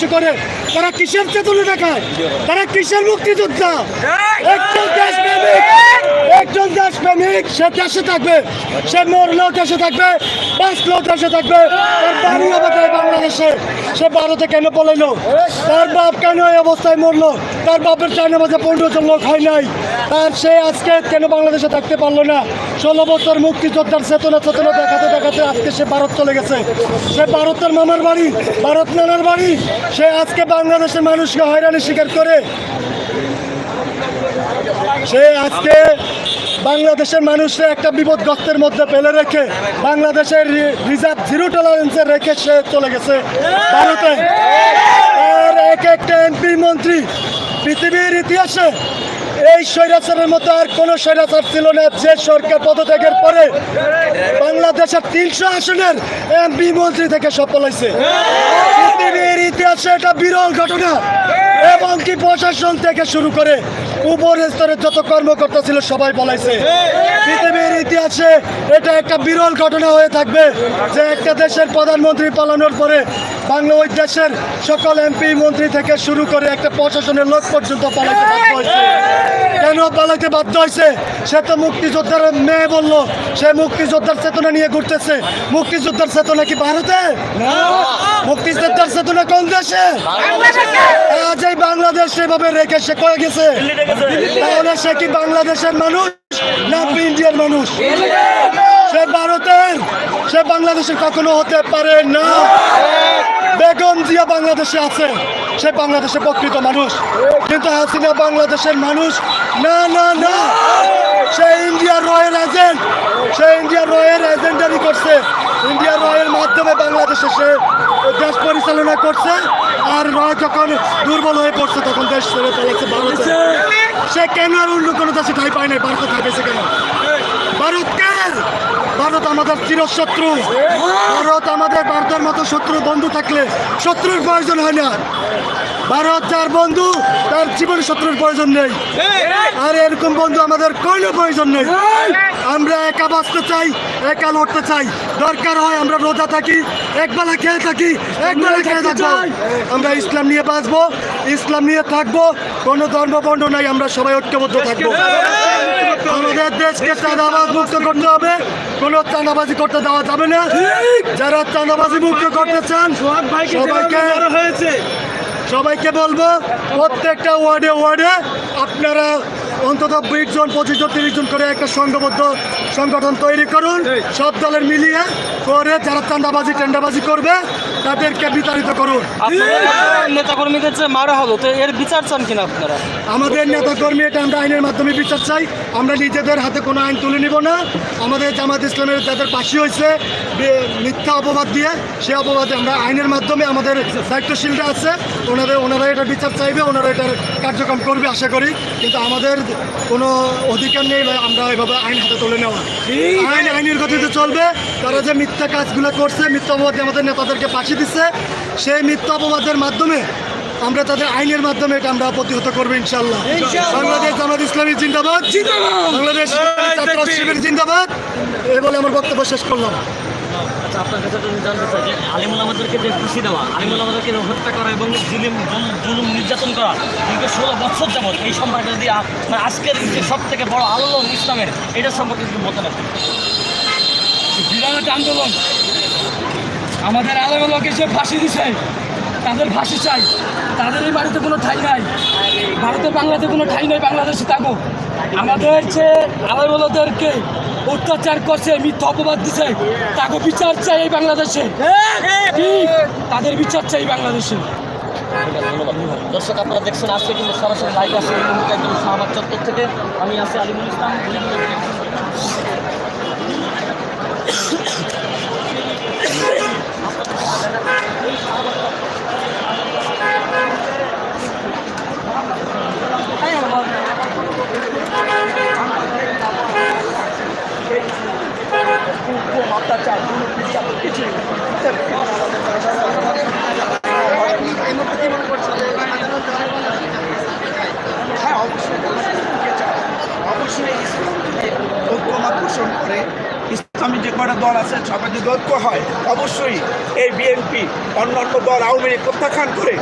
ধ্বংস করে তারা কিসের চেতনা দেখায়? তারা কিসের মুক্তিযোদ্ধা? একজন দেশপ্রেমিক একজন দেশপ্রেমিক সে দেশে থাকবে সে মরলেও দেশে থাকবে বাঁচলেও দেশে থাকবে। তার বাড়ি বাংলাদেশে সে ভারতে কেন পলাইলো? তার বাপ কেন এই অবস্থায় মরলো? তার বাপের চায়না মাঝে পনেরো জন লোক হয় নাই। তার সে আজকে কেন বাংলাদেশে থাকতে পারল না? ষোলো বছর মুক্তিযোদ্ধার চেতনা চেতনা দেখাতে দেখাতে আজকে সে ভারত চলে গেছে। সে ভারতের মামার বাড়ি ভারত নানার বাড়ি সে আজকে বাংলাদেশের মানুষকে হয়রানি স্বীকার করে। সে আজকে বাংলাদেশের মানুষকে একটা বিপদগ্রস্তের মধ্যে ফেলে রেখে বাংলাদেশের রিজার্ভ জিরো টলারেন্সে রেখে সে চলে গেছে ভারতে। আর এক একটা এমপি মন্ত্রী পৃথিবীর ইতিহাসে এই স্বৈরাচারের মতো আর কোনো স্বৈরাচার ছিল না। যে সরকার পদত্যাগের পরে বাংলাদেশের তিনশো আসনের এমপি মন্ত্রী থেকে সফল হয়েছে পৃথিবীর ইতিহাসে এটা বিরল ঘটনা। এবং কি প্রশাসন থেকে শুরু করে উপর স্তরের যত কর্মকর্তা ছিল সবাই বলাইছে পৃথিবীর ইতিহাসে এটা একটা বিরল ঘটনা হয়ে থাকবে যে একটা দেশের প্রধানমন্ত্রী পালানোর পরে বাংলা ওই দেশের সকল এমপি মন্ত্রী থেকে শুরু করে একটা প্রশাসনের লোক পর্যন্ত পালাইতে হয়েছে। কেন পালাইতে বাধ্য হয়েছে? সে তো মুক্তিযোদ্ধার মেয়ে বলল। সে মুক্তিযোদ্ধার চেতনা নিয়ে ঘুরতেছে। মুক্তিযোদ্ধার চেতনা কি ভারতে? মুক্তিযোদ্ধার চেতনা কোন দেশে? আজ এই বাংলাদেশ সেভাবে রেখে সে কয়ে গেছে। তাহলে সে কি বাংলাদেশের মানুষ না ইন্ডিয়ার মানুষ? সে ভারতের। সে বাংলাদেশে কখনো হতে পারে না। বাংলাদেশে আছে, সে বাংলাদেশে প্রকৃত মানুষ। কিন্তু হাসিনা বাংলাদেশের মানুষ, না না না। সে ইন্ডিয়ার রয়্যাল এজেন্ট সে ইন্ডিয়ার রয়্যাল এজেন্টারি করছে। ইন্ডিয়ার রয়্যাল মাধ্যমে বাংলাদেশে সে দেশ পরিচালনা করছে। আর রয় যখন দুর্বল হয়ে পড়ছে, তখন দেশ ছেড়ে পড়েছে ভারতে। সে কেন আর অন্য কোনো দেশে ঠাই পায় নাই? ভারতে থাকেছে কেন? ভারতকে! ভারত আমাদের চিরশত্রু। ভারতের মতো শত্রু বন্ধু থাকলে শত্রুর প্রয়োজন হয় না। ভারত যার বন্ধু তার জীবনে শত্রুর প্রয়োজন নেই। আর এরকম বন্ধু আমাদের কোনো প্রয়োজন নেই। আমরা একা বাঁচতে চাই একা লড়তে চাই। দরকার হয় আমরা রোজা থাকি একবেলা খেয়ে থাকি একবেলা খেয়ে থাকব। আমরা ইসলাম নিয়ে বাঁচবো ইসলাম নিয়ে থাকব। কোনো ধর্ম বর্ণ নাই আমরা সবাই ঐক্যবদ্ধ থাকব। আমাদের দেশকে চাঁদাবাজ মুক্ত করতে হবে। কোনো চাঁদাবাজি করতে দেওয়া যাবে না। যারা চাঁদাবাজি মুক্ত করতে চান সবাইকে সবাইকে বলব প্রত্যেকটা ওয়ার্ডে ওয়ার্ডে আপনারা অন্তত বিশ জন পঁচিশ জন তিরিশ জন করে একটা সংঘবদ্ধ সংগঠন তৈরি করুন। সব দলের মিলিয়ে করে যারা চাঁদাবাজি টেন্ডাবাজি করবে তাদেরকে বিতাড়িত করুন। নেতা কর্মীদের যে মারা হলো তো এর বিচার চান কিনা আপনারা? আমাদের নেতা কর্মী এটা আমরা আইনের মাধ্যমে বিচার চাই। আমরা নিজেদের হাতে কোনো আইন তুলে নিব না। আমাদের জামাত ইসলামের যাদের ফাঁসি হয়েছে মিথ্যা অপবাদ দিয়ে সে অপবাদে আমরা আইনের মাধ্যমে আমাদের দায়িত্বশীলরা আছে। ওনাদের ওনারা এটা বিচার চাইবে ওনারা এটার কার্যক্রম করবে আশা করি। কিন্তু আমাদের কোনো অধিকার নেই বা আমরা এভাবে আইন হাতে তুলে নেওয়া। আইন আইনের গতিতে চলবে তারা যে মিথ্যা কাজগুলো করছে মিথ্যা অপবাদ আমাদের নেতাদেরকে ফাঁসি দিচ্ছে সেই মিথ্যা অপবাদের মাধ্যমে আমরা তাদের আইনের মাধ্যমে এটা আমরা প্রতিহত করব ইনশাল্লাহ বাংলাদেশ জামাত ইসলামী জিন্দাবাদ। বাংলাদেশ ছাত্র শিবির জিন্দাবাদ। এই বলে আমার বক্তব্য শেষ করলাম। আচ্ছা আপনার কাছে যদি জানতে চাই যে আলিমুল আমাদেরকে যে খুশি দেওয়া, আলিমুল আমাদেরকে হত্যা করা এবং জুলিম জুল- জুলুম নির্যাতন করা, দীর্ঘ ষোলো বছর যাবৎ এই সম্পর্কে যদি মানে আজকের যে সব থেকে বড় আলোড়ন ইসলামের, এটা সম্পর্কে যদি বলতে পারেন বিরাট আন্দোলন। আমাদের আলামকে যে ফাঁসি দিছে, তাদের ফাঁসি চাই। তাদের এই বাড়িতে কোনো ঠাই নাই। ভারতে, বাংলাতে কোনো ঠাই নাই, বাংলাদেশে থাকো আমাদের যে আলামদেরকে অত্যাচার করছে মিথ্যা অপবাদ দিছে। তাকে বিচার চাই এই বাংলাদেশে। তাদের বিচার চাই বাংলাদেশে। দর্শক, আপনারা দেখছেন, আজকে কিন্তু সরাসরি লাইভ আসে এই মুহূর্তে শাহবাগ চত্বর থেকে আমি আছি আলিমুল ইসলাম। হ্যাঁ অবশ্যই অবশ্যই ঐক্যমত পোষণ করে ইসলামী যে কটা দল আছে সবাই যদি ঐক্য হয় অবশ্যই এই বিএনপি অন্য দল আওয়ামী লীগ প্রত্যাখ্যান করে